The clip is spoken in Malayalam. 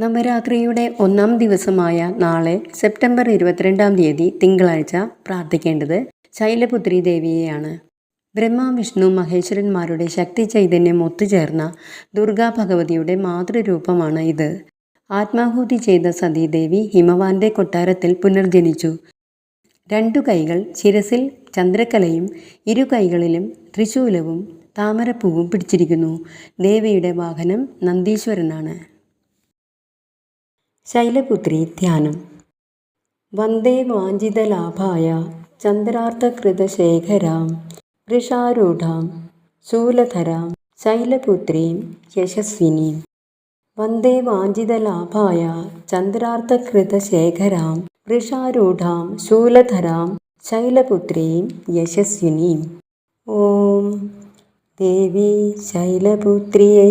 നവരാത്രിയുടെ ഒന്നാം ദിവസമായ നാളെ സെപ്റ്റംബർ ഇരുപത്തിരണ്ടാം തീയതി തിങ്കളാഴ്ച പ്രാർത്ഥിക്കേണ്ടത് ശൈലപുത്രി ദേവിയെയാണ്. ബ്രഹ്മ വിഷ്ണു മഹേശ്വരന്മാരുടെ ശക്തി ചൈതന്യം ഒത്തുചേർന്ന ദുർഗാ ഭഗവതിയുടെ മാതൃരൂപമാണ് ഇത്. ആത്മാഹൂതി ചെയ്ത സതീദേവി ഹിമവാന്റെ കൊട്ടാരത്തിൽ പുനർജനിച്ചു. രണ്ടു കൈകൾ ശിരസിൽ ചന്ദ്രക്കലയും ഇരു കൈകളിലും ത്രിശൂലവും താമരപ്പൂവും പിടിച്ചിരിക്കുന്നു. ദേവിയുടെ വാഹനം നന്ദീശ്വരനാണ്. ശൈലപുത്രി ധ്യാനം. വന്ദേ വാഞ്ചിതലാഭായ ചന്ദ്രാർത്ഥകൃതശേഖരാം വൃഷാരൂഢാം ശൂലധരാം ശൈലപുത്രീം യശസ്വിനീം. വന്ദേ വാഞ്ചിതലാഭായ ചന്ദ്രാർത്ഥകൃതശേഖരാം വൃഷാരൂഢാം ശൂലധരാം ശൈലപുത്രീം യശസ്വിനീം. ഓം ദേവി ശൈലപുത്രിയേ